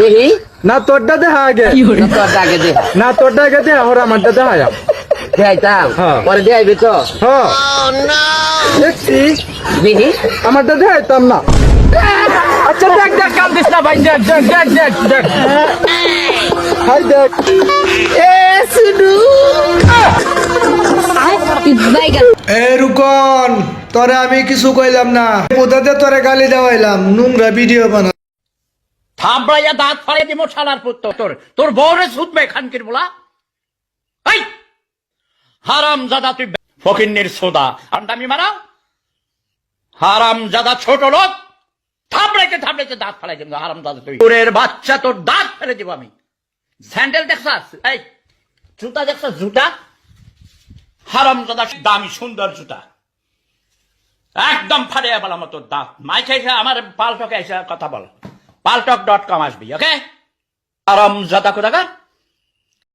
দেখি না তোরটা দেখা আগে। না তোর আগে দেখ না তোরটা আগে দেখা ওর আমারটা দেখা দেখাইতাম হ্যাঁ। পরে দেখাইবি তো? হ্যাঁ। দেখছি। দেখি আমারটা দেখাইতাম না। আচ্ছা দেখ দেখ কাল দিস না ভাই দেখ দেখ দেখ দেখ দেখ। হাই দেখ। এ এ রুকন তোরে আমি কিছু কইলাম না। কোথাতে তোরে গালি দেওয়াইলাম নোংরা ভিডিও বানা থাবড়াইয়া দাঁত ফাড়ে দিব তোর। তোর বউরে ছুটবে খানকির বলা। এই হারাম জাদা তুই ফকিন্নির সোদা। আন্দামি মারাও হারাম জাদা ছোট লোক। থাবড়াইতে থাবড়াইতে দাঁত ফাড়াই দিব। হারাম দাদা তুই। তোরের বাচ্চা, তোর দাঁত ফেলে দিব আমি। স্যান্ডেল দেখছাস? এই জুতা দেখছাস? জুতা? হারাম জাদা দামি, সুন্দর জুতা। একদম ফাড়ে বলাম তোর দাঁত। মাইক এসে আমার পালটকে এসে কথা বল। পালটক ডট কম আসবি ওকে আরাম জাদা কোথাকার?